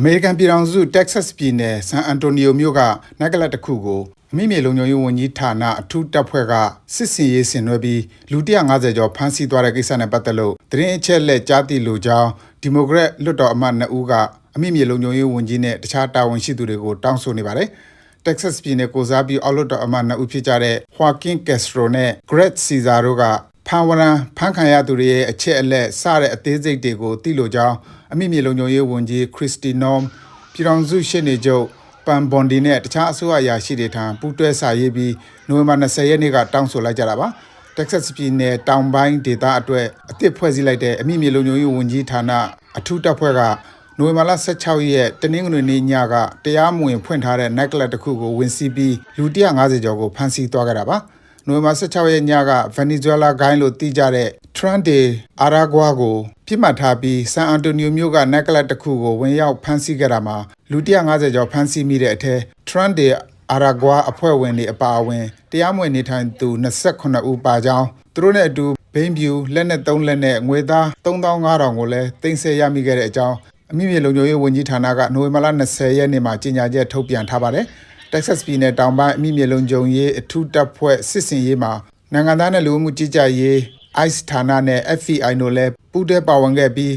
အမေရိကန်ပြည်ထောင်စုတက္ကဆက်စ်ပြည်နယ်ဆန်အန်တိုနီယိုမြို့ကနက်ကလပ်တစ်ခုကိုအမိမြေလုံခြုံရေးဝန်ကြီးဌာနအထူးတပ်ဖွဲ့ကစစ်စင်ရေးဆင်နွှဲပြီးလူ150ကျော်ဖမ်းဆီးသွားတဲ့ကိစ္စနဲ့ပတ်သက်လို့သတင်းအချက်လက်ကြားသိလိုကြောင်းဒီမိုကရက်လွှတ်တော်အမတ်2ဦးကအမိမြေလုံခြုံရေးဝန်ကြီးနဲ့တခြားတာဝန်ရှိသူတွေကိုတောင်းဆိုနေပါတယ်။ Texas ပြည်နယ်ကိုစားပြီးအောက်လွှတ်တော်အမတ်2ဦးဖြစ်ကြတဲ့ Joaquin Castro နဲ့ Greg Caesar တို့က ဖန်ဝရန်ဖန်ခံရသူတွေရဲ့အချက်အလက်စတဲ့အသေးစိတ်တွေကိုသိလိုကြောင်းအမိမြေလုံခြုံရေးဝန်ကြီး Kristi Noem ပြည်ထောင်စုရှေ့နေချုပ်ပန်ဘွန်ဒီနဲ့တခြားအစိုးရအရာရှိတွေထံပူးတွဲစာရေးပြီးနိုဝင်ဘာ20ရက်နေ့ကတောင်းဆိုလိုက်ကြတာပါ။ Texas ပြည်နယ်တောင်ပိုင်းဒေသအတွက်အသစ်ဖွဲ့စည်းလိုက်တဲ့အမိမြေလုံခြုံရေးဝန်ကြီးဌာနအထူးတပ်ဖွဲ့ကနိုဝင်ဘာလ16ရက်တနင်္ဂနွေနေ့ညကတရားမဝင်ဖွင့်ထားတဲ့ night club တစ်ခုကိုဝင်စီးပြီးလူ150ကျော်ကိုဖမ်းဆီးသွားခဲ့တာပါ။ နိုဝင်ဘာ16ရက်ညက Venezuela ဂိုင်းလို့သိကြတဲ့ Tran de Aragua ကိုပြစ်မှတ်ထားပြီးဆန်အန်တိုနီယိုမြို့ကနက်ကလပ်တစ်ခုကိုဝင်ရောက်ဖမ်းဆီးခဲ့တာမှာလူ150ကျော်ဖမ်းဆီးမိတဲ့အထက် Tran de Aragua အဖွဲ့ဝင်တွေအပါအဝင်တရားမဝင်နေထိုင်သူ28ဦးပါကြောင်းသူတို့နဲ့အတူဘိန်းပြူလက်နဲ့3လက်နဲ့ငွေသား3500ကိုလည်းတင်ဆက်ရမိခဲ့တဲ့အကြောင်းအမိမြေလုံခြုံရေးဝန်ကြီးဌာနကနိုဝင်ဘာလ20ရက်နေ့မှာကြေညာချက်ထုတ်ပြန်ထားပါတယ်။ Texas ပြည်နယ်တောင်ပိုင်းအမိမြေလုံခြုံရေးအထူးတပ်ဖွဲ့စစ်စင်ရေးမှာနိုင်ငံသားနဲ့လူမှုကြီးကြပ်ရေး ICE ဌာနနဲ့ FBI တို့လည်းပူးတွဲပါဝင်ခဲ့ပြီး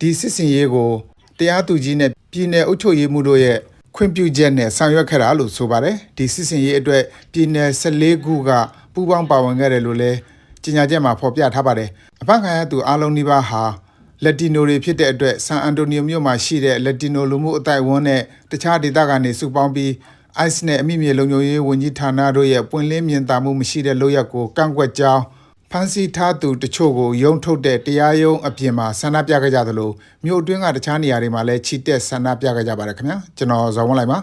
ဒီစစ်စင်ရေးကိုတရားသူကြီးနဲ့ပြည်내အုပ်ချုပ်ရေးမှုတို့ရဲ့ခွင့်ပြုချက်နဲ့ဆောင်ရွက်ခဲ့တာလို့ဆိုပါတယ်ဒီစစ်စင်ရေးအတွက်ပြည်내14ခုကပူးပေါင်းပါဝင်ခဲ့တယ်လို့လည်းကြေညာချက်မှာဖော်ပြထားပါတယ်အဖမ်းခံရသူအားလုံးနှိပါဟာလက်တီနိုတွေဖြစ်တဲ့အတွက်ဆန်အန်တိုနီယိုမြို့မှာရှိတဲ့လက်တီနိုလူမှုအသိုက်အဝန်းနဲ့တခြားဒေသကနေစုပေါင်းပြီး ICE နဲ့အမိမြေလုံခြုံရေးဝန်ကြီးဌာနတို့ရဲ့ပွင့်လင်းမြင်သာမှုမရှိတဲ့လုပ်ရက်ကိုကန့်ကွက်ကြောင်းဖမ်းဆီးထားသူတချို့ကိုရုံထုတ်တဲ့တရားရုံးအပြင်မှာဆန္ဒပြခဲ့ကြသလိုမြို့အတွင်းကတခြားနေရာတွေမှာလည်းချီတက်ဆန္ဒပြခဲ့ကြပါတယ်ခင်ဗျာကျွန်တော်ဇော်ဝင်းလိုက်ပါ